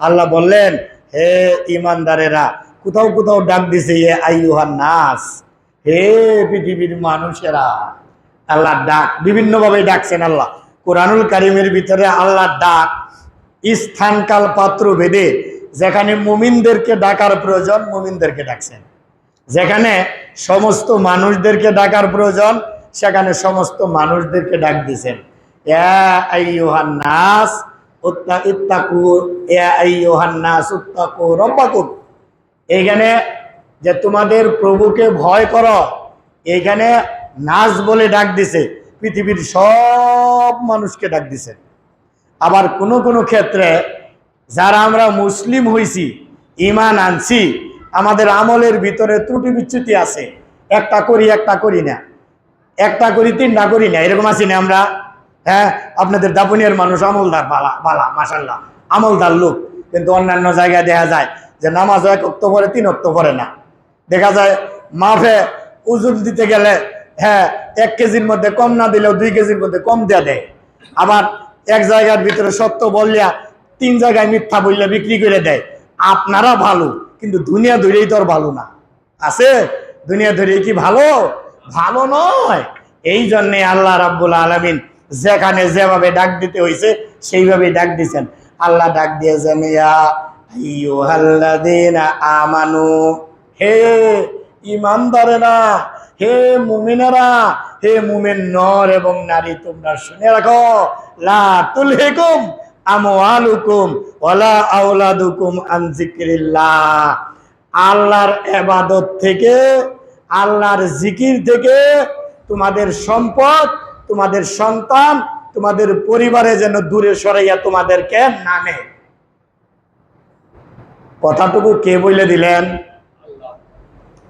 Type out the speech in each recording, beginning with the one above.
আল্লাহ বললেন, হে ইমানদারেরা কোথাও কোথাও ডাক দিছে ইয়ে আইয়ুহান নাস। হে পৃথিবীর মানুষেরা, আল্লাহ ডাক। বিভিন্নভাবে ডাকছেন আল্লাহ। কোরআনুল কারিমের ভিতরে আল্লাহ ডাক স্থানকাল পাত্র ভেদে যেখানে মুমিনদেরকে ডাকার প্রয়োজন, মুমিনদেরকে ডাকছেন। যেখানে সমস্ত মানুষদেরকে ডাকার প্রয়োজন, সেখানে সমস্ত মানুষদেরকে ডাক দিছেন নাস এইখানে যে তোমাদের প্রভুকে ভয় করো এইখানে নাচ বলে ডাক দিছে। পৃথিবীর সব মানুষকে ডাক দিছে। আবার কোনো কোনো ক্ষেত্রে যারা আমরা মুসলিম হইছি ইমান আনছি, আমাদের আমলের ভিতরে ত্রুটি বিচ্যুতি আছে, একটা করি একটা করি না। একটা করি, তিনটা করি না, এরকম আছি না আমরা। হ্যাঁ আপনাদের দাপুনিয়ার মানুষ আমলদার বালা বালা মাসাল্লাহ আমলদার লোক। কিন্তু অন্যান্য জায়গায় দেখা যায় যে নামাজ এক অক্ত পরে তিন অক্ত পরে না। দেখা যায় মাফে উজুর দিতে গেলে হ্যাঁ এক কেজির মধ্যে কম না দিলেও দুই কেজির মধ্যে কম দেয়া দেয়। আবার এক জায়গার ভিতরে সত্য বললিয়া তিন জায়গায় মিথ্যা বললে বিক্রি করে দেয়। আপনারা ভালো, কিন্তু দুনিয়া ধরেই তো আর ভালো না। আছে? দুনিয়া ধরে কি ভালো? ভালো নয়। এই জন্যে আল্লাহ রাব্বুল আলমিন যেখানে যেভাবে ডাক দিতে হয়েছে সেইভাবে ডাক দিছেন। আল্লাহ ডাক দিয়েছেন, ইয়া আমানু। হে, ইমানদারেরা হে মুমিনেরা, হে মুমিন নর এবং নারী, তোমরা শুনে রাখো, লা তুলহিকুম আমওয়ালুকুম ওয়ালা আওলাদুকুম আন যিকরিল্লাহ। আল্লাহর এবাদত থেকে, আল্লাহর জিকির থেকে তোমাদের সম্পদ, তোমাদের সন্তান, তোমাদের পরিবারে যেন দূরে সরাইয়া তোমাদেরকে নামে। কথাটুকু কে বলে দিলেন?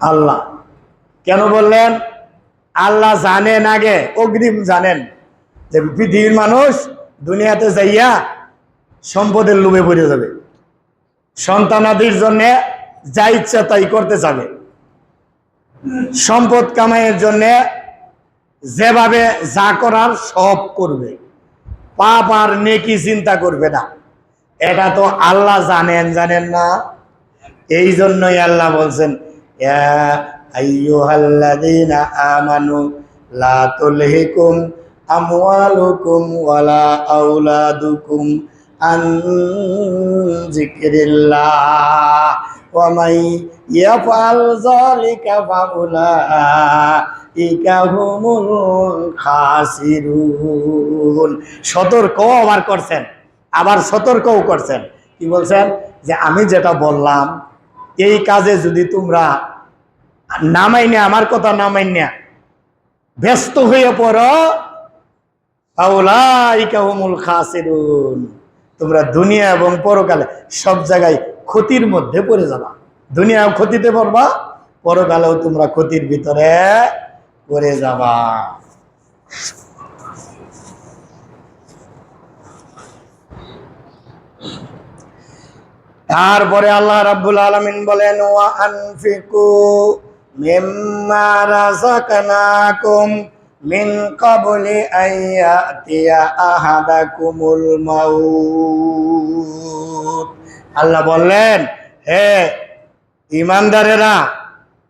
আল্লাহ। কেন বললেন? আল্লাহ জানেন আগে, অগ্রিম জানেন যে পৃথিবীর মানুষ দুনিয়াতে যাইয়া সম্পদের লোভে পড়ে যাবে। সন্তানাদির জন্য যা ইচ্ছা তাই করতে যাবে সম্পদ কামাইয়ের জন্য যেভাবে যা করার সব করবে। পাপ আর নেকি চিন্তা করবে না। এটা তো আল্লাহ জানেন জানেন না। এই জন্যই আল্লাহ বলছেন ইয়া আইয়ুহাল্লাযীনা আমানু লা তুলহিকুম আমওয়ালুকুম ওয়ালা আওলাদুকুম আন যিকরিল্লাহ ওয়া মান ইয়াফআল যালিকা ফাউলাইকা হুমুল খাসিরুন সতর্কও আবার করছেন, আবার সতর্কও করছেন। কি বলছেন? যে আমি যেটা বললাম, এই কাজে যদি তোমরা নামাই না আমার কথা নামাই না ব্যস্ত হয়ে পড়ো। আউলাইকাহুমুল খাসিরুন। তোমরা দুনিয়া এবং পরকালে সব জায়গায় ক্ষতির মধ্যে পড়ে যাবা। দুনিয়া ক্ষতিতে পড়বা, পরকালেও তোমরা ক্ষতির ভিতরে পড়ে যাবা। তারপরে আল্লাহ রাব্বুল আলামিন বলেন, ওয়া আনফিকু মিম্মা রাযাকনাকুম মিন ক্বাবলি আইয়াতিয়া আহাদাকুমুল মাউত। আল্লাহ বললেন, হে ইমানদারেরা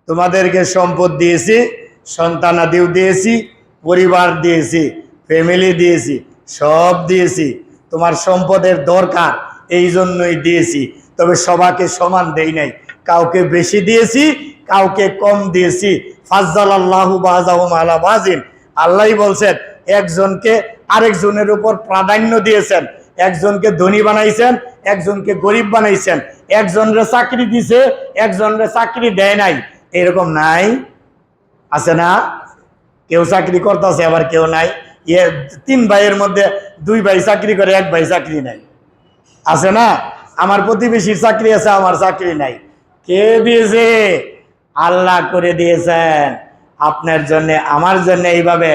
তোমাদেরকে সম্পদ দিয়েছি সন্তানাদিও দিয়েছি, পরিবার দিয়েছি ফ্যামিলি দিয়েছি, সব দিয়েছি। তোমার সম্পদের দরকার এই জন্যই দিয়েছি। তবে সবাকে সমান দেই নাই। কাউকে বেশি দিয়েছি, কাউকে কম দিয়েছি। ফাজ্জাল আল্লাহু বাজিন। আল্লাহই বলছেন, একজনকে আরেকজনের উপর প্রাধান্য দিয়েছেন। একজনকে ধনী বানাইছেন, একজনকে গরিব বানাইছেন। একজনরে চাকরি দিছে, একজনরে চাকরি দেয় নাই। এরকম নাই? আছে না? কেউ চাকরি করতেছে, আবার কেউ নাই। ইয়ে তিন ভাইয়ের মধ্যে দুই ভাই চাকরি করে, এক ভাই চাকরি নাই। আছে না? আমার প্রতিবেশীর চাকরি আছে, আমার চাকরি নাই। কে দিয়েছে আল্লাহ করে দিয়েছেন। আপনার জন্য, আমার জন্য এইভাবে।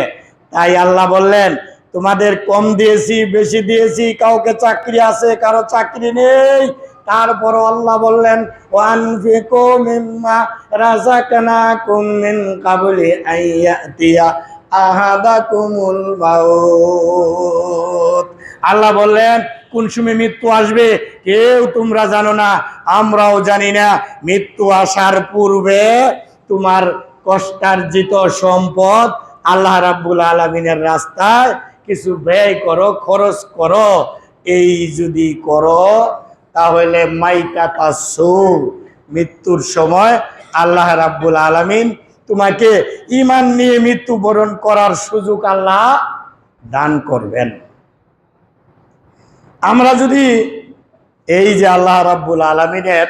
তাই আল্লাহ বললেন, তোমাদের কম দিয়েছি, বেশি দিয়েছি, কাউকে চাকরি আছে, কারও চাকরি নেই। তারপর আল্লাহ বললেন, ওয়ানফিকু আহাদাকুমুল মাউত। আল্লাহ বললেন, কোন সময় মৃত্যু আসবে? কেউ তোমরা জানো না, আমরাও জানি না। মৃত্যু আসার পূর্বে তোমার কষ্টার্জিত সম্পদ আল্লাহ রাব্বুল আলমিনের রাস্তায় কিছু ব্যয় করো, খরচ করো। এই যদি করো, তাহলে মাইকা তাসু মৃত্যুর সময় আল্লাহ রাব্বুল আলামিন তোমাকে ইমান নিয়ে মৃত্যুবরণ করার সুযোগ আল্লাহ দান করবেন। আমরা যদি এই যে আল্লাহ রাব্বুল আলমিনের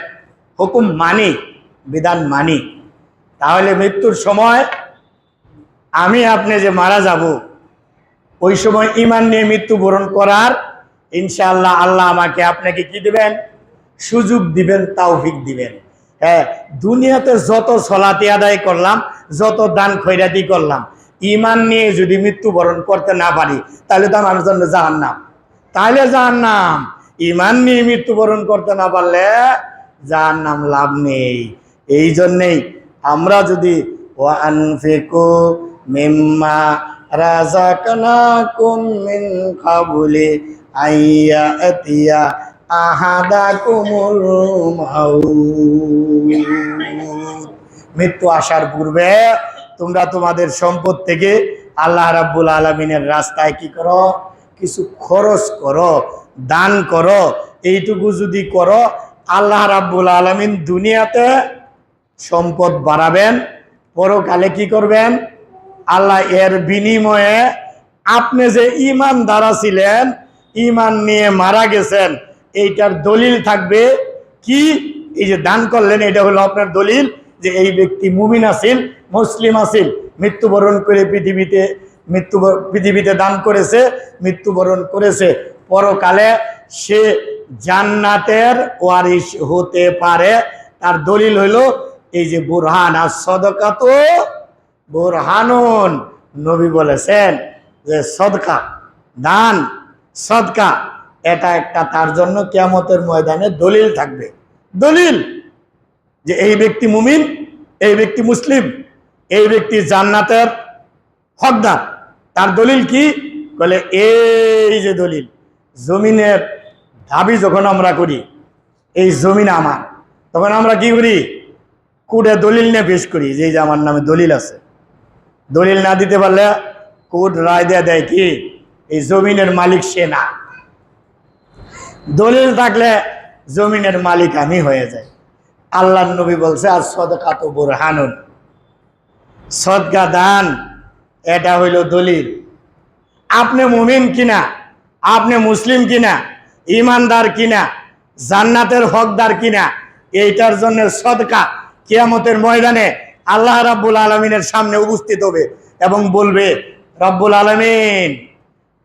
হুকুম মানি, বিধান মানি, তাহলে মৃত্যুর সময় আমি আপনি যে মারা যাব, ওই সময় ইমান নিয়ে মৃত্যুবরণ করার ইনশাআল্লাহ আল্লাহ আমাকে আপনাকে কি দিবেন? সুযোগ দিবেন তাওফিক দিবেন। হ্যাঁ দুনিয়াতে যত সলাতি আদায় করলাম, যত দান খৈরাতি করলাম ইমান নিয়ে যদি মৃত্যুবরণ করতে না পারি, তাহলে তো আমার জন্য জাহান নাম তাহলে যার নাম ইমান নিয়ে মৃত্যুবরণ করতে না পারলে যার নাম লাভ নেই। এই জন্যেই আমরা যদি, ওয়ানফিকু মিম্মা রাযাকনাকুম মৃত্যু আসার পূর্বে তোমরা তোমাদের সম্পদ থেকে আল্লাহ রাব্বুল আলমিনের রাস্তায় কি করো? কিছু খরচ করো, দান করো। এইটুকু যদি করো, আল্লাহ রাব্বুল আলমিন দুনিয়াতে সম্পদ বাড়াবেন। পরকালে কি করবেন? আল্লাহ এর বিনিময়ে আপনি যে ইমান দ্বারা ছিলেন ইমান নিয়ে মারা গেছেন, এইটার দলিল থাকবে। কি? এই যে দান করলেন, এটা হলো আপনার দলিল। যে এই ব্যক্তি মুমিন আসিল মুসলিম আসিল মৃত্যুবরণ করে পৃথিবীতে মৃত্যু পৃথিবীতে দান করেছে, মৃত্যুবরণ করেছে। পরকালে সে জান্নাতের ওয়ারিস হতে পারে। তার দলিল হইল, এই যে বুরহান, আর সদকা তো বুরহানুন, নবী বলেছেন যে সদকা, দান, সদকা, এটা একটা তার জন্য কেয়ামতের ময়দানে দলিল থাকবে। দলিল! যে এই ব্যক্তি মুমিন, এই ব্যক্তি মুসলিম, এই ব্যক্তি জান্নাতের হকদার। তার দলিল কি? বলে, এই যে দলিল, জমিনের দাবি যখন আমরা করি, এই জমিন আমার। তখন আমরা কি করি? কোর্টে দলিল নিয়ে পেশ করি, যে যে আমার নামে দলিল আছে। দলিল না দিতে পারলে কোর্ট রায় দেয়া দেয় কি? এই জমিনের মালিক সে না। দলিল থাকলে জমিনের মালিক আমি হয়ে যায় আল্লাহ নবী বলছে, আর সদকা তো বুরহানুন। সদকা দান, এটা হইল দলিল। আপনি মুমিন কিনা? আপনি মুসলিম কিনা? ইমানদার কিনা? জান্নাতের হকদার কিনা? এইটার জন্য সদকা কিয়ামতের ময়দানে আল্লাহ রাব্বুল আলমিনের সামনে উপস্থিত হবে এবং বলবে, রব্বুল আলমিন,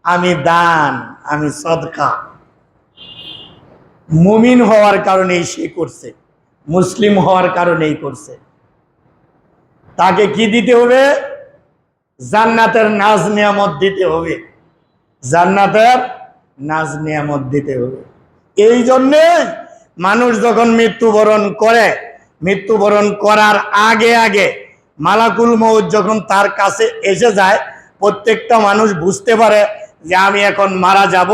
আমি দান, আমি সদকা। মুমিন হওয়ার কারণেই সে করছে। মুসলিম হওয়ার কারণেই করছে। তাকে কি দিতে হবে? জান্নাতের নাজ নিয়ামত দিতে হবে। জান্নাতের নাজ নিয়ামত দিতে হবে। এই জন্যে মানুষ যখন মৃত্যুবরণ করে, মৃত্যুবরণ করার আগে আগে মালাকুল মৌত যখন তার কাছে এসে যায়, প্রত্যেকটা মানুষ বুঝতে পারে যে আমি এখন মারা যাব,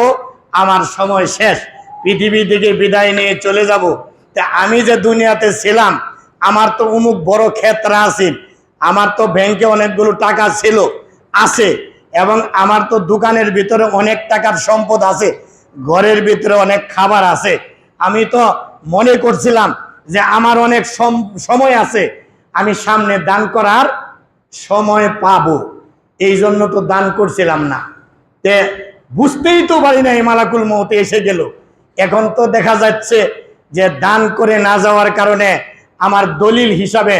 আমার সময় শেষ, পৃথিবী থেকে বিদায় নিয়ে চলে যাব। তা আমি যে দুনিয়াতে ছিলাম, আমার তো অমুক বড় ক্ষেত্রা আছে। আমার তো ব্যাংকে অনেকগুলো টাকা ছিল, আছে। এবং আমার তো দোকানের ভিতরে অনেক টাকার সম্পদ আছে, ঘরের ভিতরে অনেক খাবার আছে। আমি তো মনে করছিলাম যে আমার অনেক সম- সময় আছে, আমি সামনে দান করার সময় পাবো। এই জন্য তো দান করছিলাম না। তে বুঝতেই তো পারি না এই মালাকুল মৌতে এসে গেল। এখন তো দেখা যাচ্ছে যে দান করে না যাওয়ার কারণে আমার দলিল হিসাবে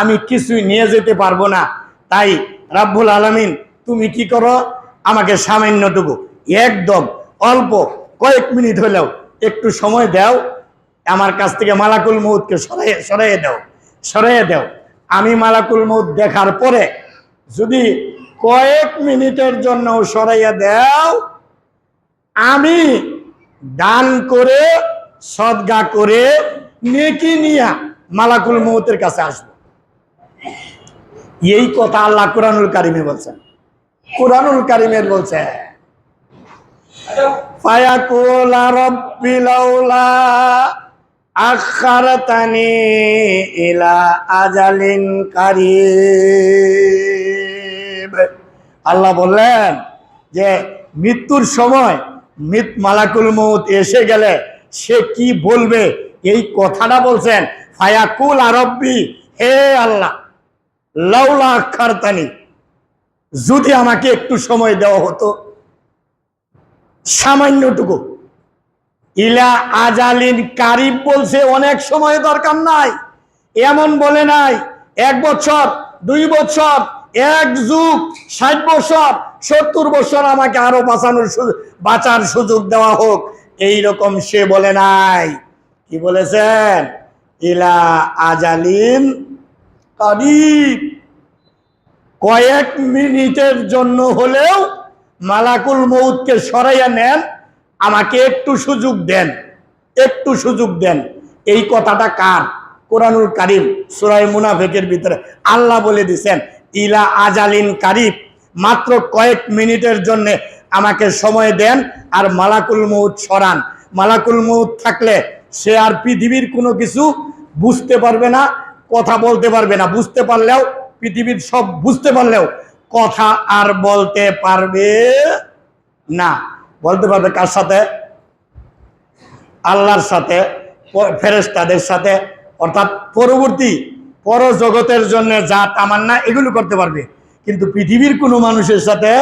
আমি কিছুই নিয়ে যেতে পারব না। তাই রাব্বুল আলামিন, তুমি কি করো? আমাকে সামান্যটুকু, একদম অল্প কয়েক মিনিট হলেও একটু সময় দাও। আমার কাছ থেকে মালাকুল মৌতকে সরাই সরাইয়ে দাও সরাইয়ে দাও। আমি মালাকুল মৌত দেখার পরে যদি কয়েক মিনিটের জন্য সরাইয়া দাও, আমি দান করে সদগা করে নেকি নিয়া মালাকুল মৌতের কাছে আসব। এই কথা আল্লাহ কোরআনুল কারিমে বলছেন। কোরআনুল কারিমের বলছে আজালিন আল্লাহ বললেন যে, মৃত্যুর সময় মৃত মালাকুল মৌত এসে গেলে সে কি বলবে? এই কথাটা বলছেন, ফায়াকুল আরব্বি, হে আল্লাহ, লাউলা আখারতানি যদি আমাকে একটু সময় দেওয়া হতো, সামান্যটুকু। ইলা আজালিন কারিব বলছে, অনেক সময় দরকার নাই, এমন বলে নাই, এক বছর, দুই বছর, এক যুগ, ষাট বছর, সত্তর বছর আমাকে আরও বাঁচানোর বাঁচার সুযোগ দেওয়া হোক। এই রকম সে বলে নাই। কি বলেছেন? ইলা আজালিন কারিব কয়েক মিনিটের জন্য হলেও মালাকুল মৌতকে সরাইয়া নেন, আমাকে একটু সুযোগ দেন, একটু সুযোগ দেন। এই কথাটা কার? কোরআনুল কারিম সুরাই মুনাফেকের ভিতরে আল্লাহ বলে দিছেন, ইলা আজালিন কারিব। মাত্র কয়েক মিনিটের জন্য আমাকে সময় দেন আর মালাকুল মৌত সরান। মালাকুল মৌত থাকলে সে আর পৃথিবীর কোনো কিছু বুঝতে পারবে না, কথা বলতে পারবে না। বুঝতে পারলেও, পৃথিবীর সব বুঝতে পারলেও কথা আর বলতে পারবে না। বলতে পারবে কার সাথে? আল্লাহর সাথে ফেরেস্তাদের সাথে। অর্থাৎ পরবর্তী পরজগতের জন্য যা তামান্না, এগুলো করতে পারবে। কিন্তু পৃথিবীর কোনো মানুষের সাথে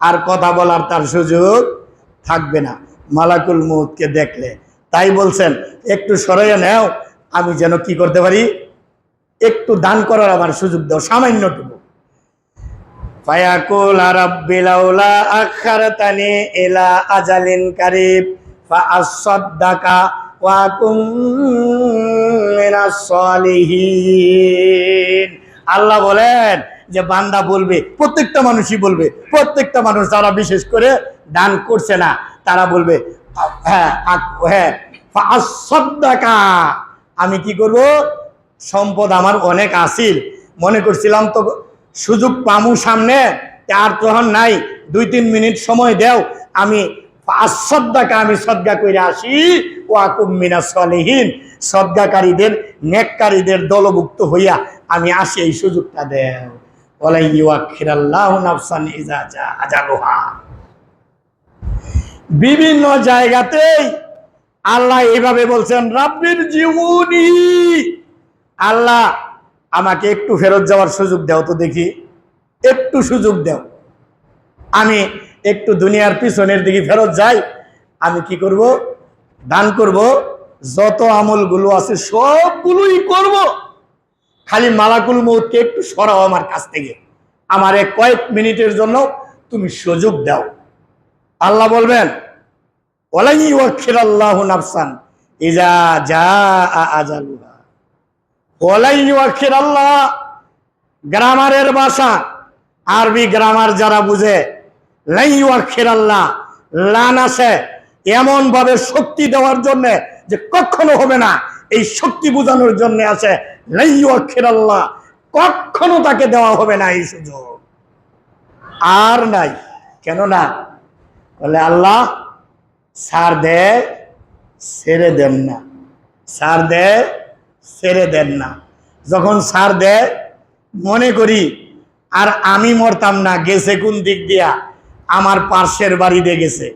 আর কথা বলার তার সুযোগ থাকবে না। মালাকুল মৌতকে দেখলে। তাই বলছেন, একটু সরাইয়া নেও, আমি যেন কি করতে পারি? একটু দান করার আমার সুযোগ দাও সামান্যটুকু ফায়াকুল রাব্বিলাউলা আখারতানি ইলা আজালিন কারিব, ফাআসাদদাকা ওয়া কুম মিনাস সলিহিন। আল্লাহ বলেন যে বান্দা বলবে, প্রত্যেকটা মানুষই বলবে, প্রত্যেকটা মানুষ যারা বিশেষ করে দান করছে না, তারা বলবে হ্যাঁ হ্যাঁ আমি কি করব? সম্পদ আমার অনেক আসিল। মনে করছিলাম তো সুযোগ পামু সামনে আর তখন নাই। দুই তিন মিনিট সময় দেও, আমি সদ্গাকে আমি সদ্গা করে আসি। ও আকুমিনা সলেহীন, সদ্গাকারীদের, নেককারীদের দলভুক্ত হইয়া আমি আসি, এই সুযোগটা দেও। বিভিন্ন জায়গাতেই আল্লাহ এইভাবে বলছেন, রাব্বির জীবনী আল্লাহ আমাকে একটু ফেরত যাওয়ার সুযোগ দাও তো দেখি। একটু সুযোগ দাও। আমি একটু দুনিয়ার পিছনের দিকে ফেরত যাই। আমি কি করব? দান করব। যত আমলগুলো আছে সবগুলোই করব। খালি মালাকুল মৌতকে একটু সরাও আমার কাছ থেকে। আমার এক কয়েক মিনিটের জন্য তুমি সুযোগ দাও। আল্লাহ বলবেন, ওলাই ওয়াক্ষির আল্লাহ নাফসান যা আজালুহা। ওলাই ওয়াক্ষির আল্লাহ গ্রামারের ভাষা, আরবি গ্রামার যারা বুঝে, লাই ওয়াক্ষির আল্লাহ লান আছে। এমন ভাবে শক্তি দেওয়ার জন্য যে কখনো হবে না। এই শক্তি বোঝানোর জন্য আছে আল্লাহ কখনো তাকে দেওয়া হবে না এই সুযোগ। আর নাই কেন না বলে আল্লাহ, সার দেয় ছেড়ে দেন না। সার দেয় ছেড়ে দেন না। যখন সার দেয় মনে করি, আর আমি মরতাম না, গেছে কোন দিক দিয়া? আমার পার্শ্বের বাড়িতে গেছে।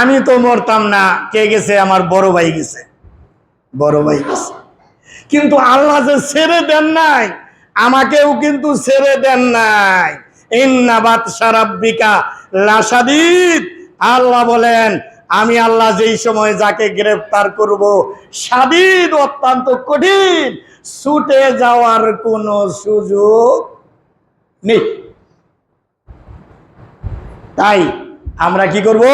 আমি তো মরতাম না, কে গেছে? আমার বড় ভাই গেছে। বড় ভাই। কিন্তু আল্লাহ যে ছেড়ে দেন নাই, আমাকেও কিন্তু ছেড়ে দেন নাই। ইন্নাবাত সারাব্বিকা লাসাদিদ আল্লাহ বলেন, আমি আল্লাহ যেই সময় যাকে গ্রেফতার করব, সাদিদ অত্যন্ত কঠিন। ছুটে যাওয়ার কোনো সুযোগ নেই। তাই আমরা কি করব?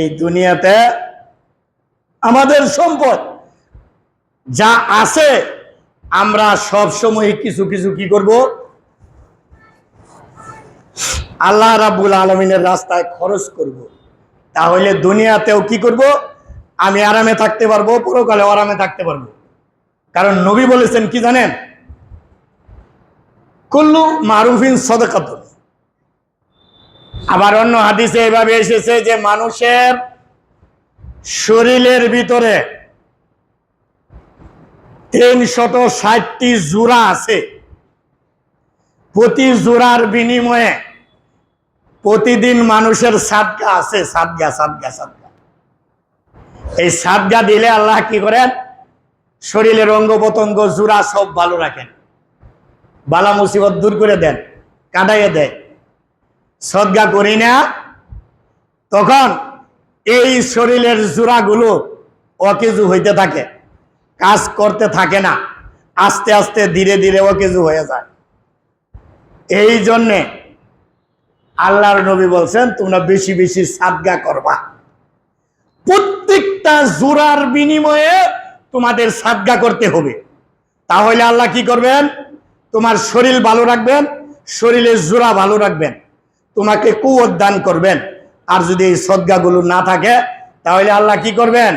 এই দুনিয়াতে আমাদের সম্পদ যা আছে, আমরা সব সময় কিছু কিছু কি করব? আল্লাহ রাব্বুল আলমিনের রাস্তায় খরচ করব। তাহলে দুনিয়াতেও কি করব? আমি আরামে থাকতে পারব পরকালে আরামে থাকতে পারব। কারণ নবী বলেছেন কি জানেন? কুল্লু মারুফিন সদকাতুন। আবার অন্য হাদিসে এভাবে এসেছে যে মানুষের শরীরের ভিতরে তিনশত ষাটটি জোড়া আছে। প্রতি জোড়ার বিনিময়ে প্রতিদিন মানুষের সাদগা আছে সাদগা সাদগা সাদগা এই সাদগা দিলে আল্লাহ কি করেন? শরীরের অঙ্গ প্রত্যঙ্গ জোড়া সব ভালো রাখেন। বালা মুসিবত দূর করে দেন, কাটাইয়ে দেয়। সদগা করি না, তখন এই শরীরের জোড়াগুলো অকেজু হইতে থাকে। কাজ করতে থাকে না। আস্তে আস্তে ধীরে ধীরে ও কিছু হয়ে যায়। এই জন্যে আল্লাহর নবী বলছেন, তোমরা বেশি বেশি সাদগা করবা। প্রত্যেকটা জোড়ার বিনিময়ে তোমাদের সাদগা করতে হবে। তাহলে আল্লাহ কি করবেন? তোমার শরীর ভালো রাখবেন, শরীরের জোড়া ভালো রাখবেন। তোমাকে কুয়ত দান করবেন। আর যদি এই সদ্গাগুলো না থাকে, তাহলে আল্লাহ কি করবেন?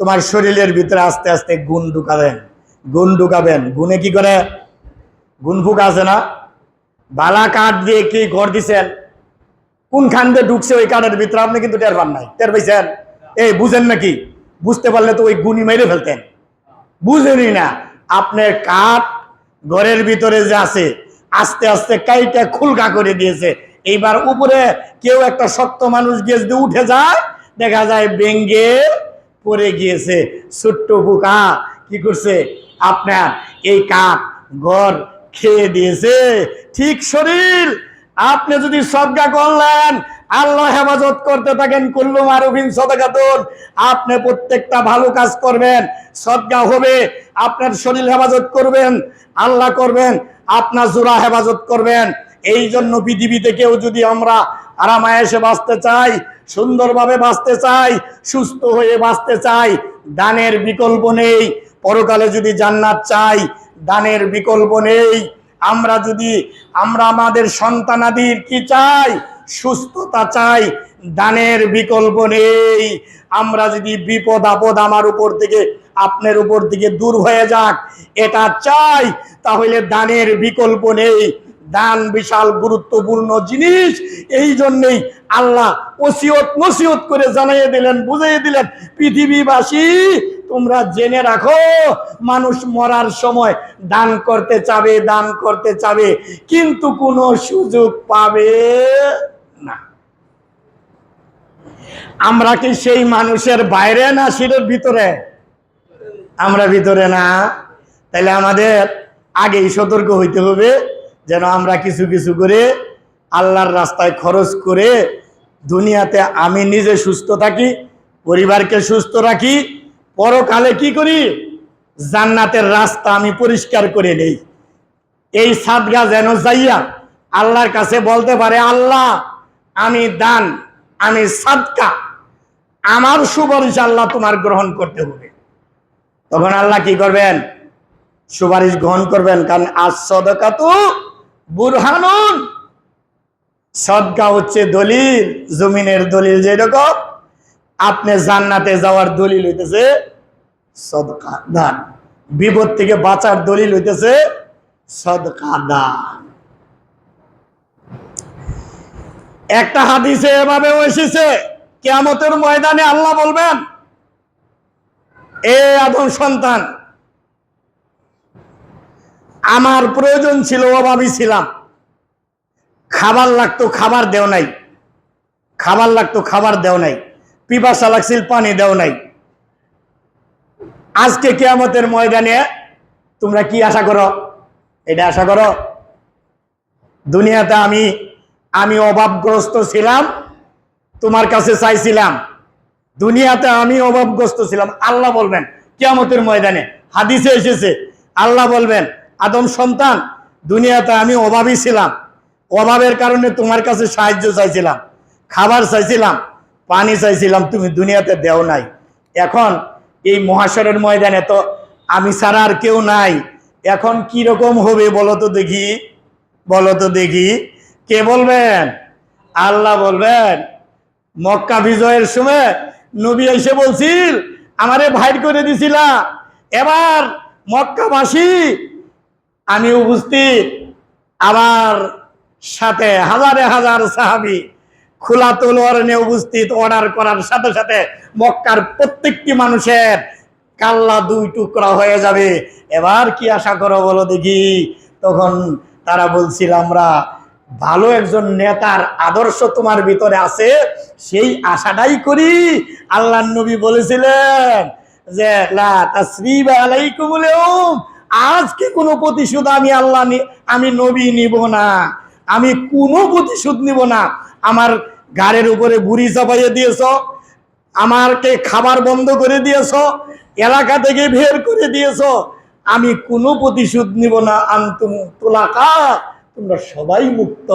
তোমার শরীরের ভিতরে আস্তে আস্তে গুণ ঢুকাবেন। গুণ ঢুকাবেন। গুণে কি করে? গুণ ফুকা আছে না? বালা কাঠ দিয়ে কি ঘর দিছেন? কোনখান দিয়ে ঢুকছে ওই কাঠের ভিতরে? আপনি কিন্তু টের পান নাই। টের পাইছেন? এই বুঝেন নাকি বুঝতে পারলে তো ওই গুণি মেরে ফেলতেন। বুঝেনি না। আপনার কাঠ ঘরের ভিতরে যে আছে, আস্তে আস্তে কাইটা খুলকা করে দিয়েছে। এইবার উপরে কেউ একটা শক্ত মানুষ গিয়ে উঠে যায়, দেখা যায় বেঙ্গে পড়ে গিয়েছে। ছোট্ট পোকা কি করছে? আপনার এই কাঠ ঘর খেয়ে দিয়েছে। ঠিক শরীর। আপনি যদি সদগা করলেন, আল্লাহ হেফাজত করতে থাকেন, কুল্লু মারুফিন সদগাতুন আপনি প্রত্যেকটা ভালো কাজ করবেন, সদগা হবে, আপনার শরীর হেফাজত করবেন, আল্লাহ করবেন, আপনার জোড়া হেফাজত করবেন। এই জন্য পৃথিবীতে কেউ যদি আমরা আরামায়েসে বাঁচতে চাই, সুন্দরভাবে বাঁচতে চাই, সুস্থ হয়ে বাঁচতে চাই, দানের বিকল্প নেই। পরকালে যদি জান্নাত চাই, দানের বিকল্প নেই। আমরা যদি, আমরা আমাদের সন্তানাদির কি চাই? সুস্থতা চাই, দানের বিকল্প নেই। আমরা যদি বিপদ আপদ আমার উপর থেকে, আপনার উপর থেকে দূর হয়ে যাক, এটা চাই, তাহলে দানের বিকল্প নেই। দান বিশাল গুরুত্বপূর্ণ জিনিস। এই জন্যেই আল্লাহ ওসিয়ত নসিয়ত করে জানিয়ে দিলেন বুঝিয়ে দিলেন, পৃথিবীবাসী, তোমরা জেনে রাখো, মানুষ মরার সময় দান করতে চাবে, দান করতে চাবে, কিন্তু কোনো সুযোগ পাবে না। আমরা কি সেই মানুষের বাইরে না শিরের ভিতরে? আমরা ভিতরে না। তাহলে আমাদের আগেই সতর্ক হইতে হবে। যেন আমরা কিছু কিছু করে আল্লাহর রাস্তায় খরচ করে দুনিয়াতে আমি নিজে সুস্থ থাকি, পরিবারকে সুস্থ রাখি, পরকালে কি করি? জান্নাতের রাস্তা আমি পরিষ্কার করে নেই। এই সাদগা যেন যাইয়া আল্লাহর কাছে বলতে পারে, আল্লাহ, আমি দান, আমি সাদকা, আমার সুপারিশ আল্লাহ তোমার গ্রহণ করতে হবে। তখন আল্লাহ কি করবেন? সুপারিশ গ্রহণ করবেন, কারণ আজ সদকা তো বুরহানুন। সদকা হচ্ছে দলিল, জমিনের দলিল যেরকম, আপনি জান্নাতে যাওয়ার দলিল হইতেছে সদকা, দান। বিপদ থেকে বাঁচার দলিল হইতেছে সদকা, দান। একটা হাদিসে এভাবেও এসেছে, কেয়ামতের ময়দানে আল্লাহ বলবেন, এ আদম সন্তান আমার প্রয়োজন ছিল অভাবী ছিলাম। খাবার লাগতো, খাবার দেও নাই। খাবার লাগতো, খাবার দেও নাই। পিপাসা লাগছিল, পানি দেও নাই। আজকে কেয়ামতের ময়দানে তোমরা কি আশা করো? এটা আশা করো? দুনিয়াতে আমি আমি অভাবগ্রস্ত ছিলাম, তোমার কাছে চাইছিলাম। দুনিয়াতে আমি অভাবগ্রস্ত ছিলাম। আল্লাহ বলবেন, কেয়ামতের ময়দানে। হাদিসে এসেছে, আল্লাহ বলবেন আদম সন্তান, দুনিয়াতে আমি অভাবী ছিলাম। অভাবের কারণে তোমার কাছে সাহায্য চাইছিলাম, খাবার চাইছিলাম, পানি চাইছিলাম, তুমি দুনিয়াতে দেও নাই। এখন এই মহাশরের ময়দানে তো আমি ছাড়া আর কেউ নাই। এখন কি রকম হবে বলো তো দেখি, বলো তো দেখি। কে বলবেন? আল্লাহ বলবেন, মক্কা বিজয়ের সময় নবী এসে বলছিল, আমারে ভাইট করে দিছিলা। এবার মক্কাবাসী আমি উপস্থিত আমার সাথে হাজারে হাজার সাহাবি খোলা তলোয়ার উপস্থিত অর্ডার করার সাথে সাথে মক্কার প্রত্যেকটি মানুষের কাল্লা দুই টুকরা হয়ে যাবে। এবার কি আশা করো বলো দেখি? তখন তারা বলছিল, আমরা ভালো একজন নেতার আদর্শ তোমার ভিতরে আছে, সেই আশাটাই করি। আল্লাহ নবী বলেছিলেন যে, লা তাসরিবা আলাইকুমুল ইয়াউম। আজকে কোনো প্রতিশোধ আমি আল্লাহ আমি নবী নিব না। আমি কোনো প্রতিশোধ নিব না। আমার গাড়ির উপরে বুড়ি চাপাইয়ে দিয়েছ, আমারকে খাবার বন্ধ করে দিয়েছ, এলাকা থেকে বের করে দিয়েছ। আমি কোনো প্রতিশোধ নিব না। আন্তুম তোলাকা, তোমরা সবাই মুক্ত।